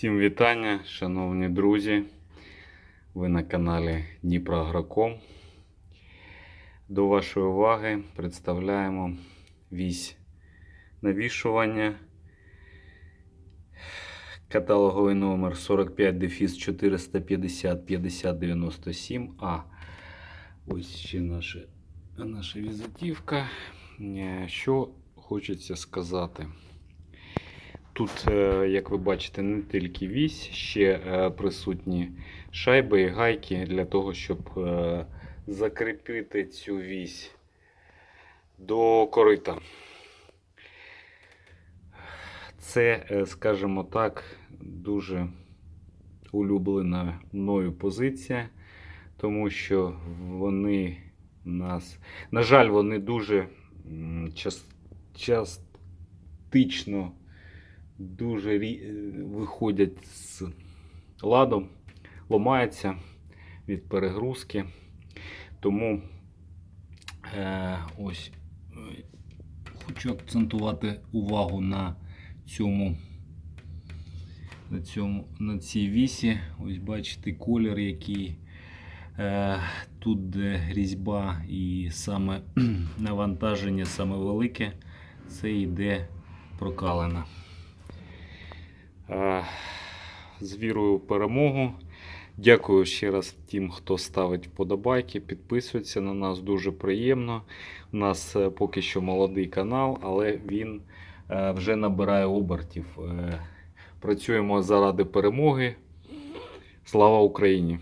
Всім вітання, шановні друзі. Ви на каналі Дніпроагроком. До вашої уваги представляємо вісь навішування. Каталоговий номер 45 дефіс 450 50 97 А. Ось ще наша, наша візитівка. Е, Що хочеться сказати. Тут, е, як ви бачите, не тільки вісь, ще е, присутні шайби і гайки для того, щоб е, закріпити цю вісь до корита. Це, скажімо так, дуже улюблена мною позиція, тому що вони нас, на жаль, вони дуже частично дуже е, виходять з ладу, ламаються від перегрузки. Тому е, ось хочу акцентувати увагу на цьому. На, цьому, на цій вісі. Ось бачите колір, який е, тут де різьба і саме навантаження саме велике, це йде прокалена. З вірою в перемогу. Дякую ще раз тим, хто ставить вподобайки, підписується на нас дуже приємно. У нас е, поки що молодий канал, але він е, вже набирає обертів. Е, Працюємо заради перемоги. Слава Україні!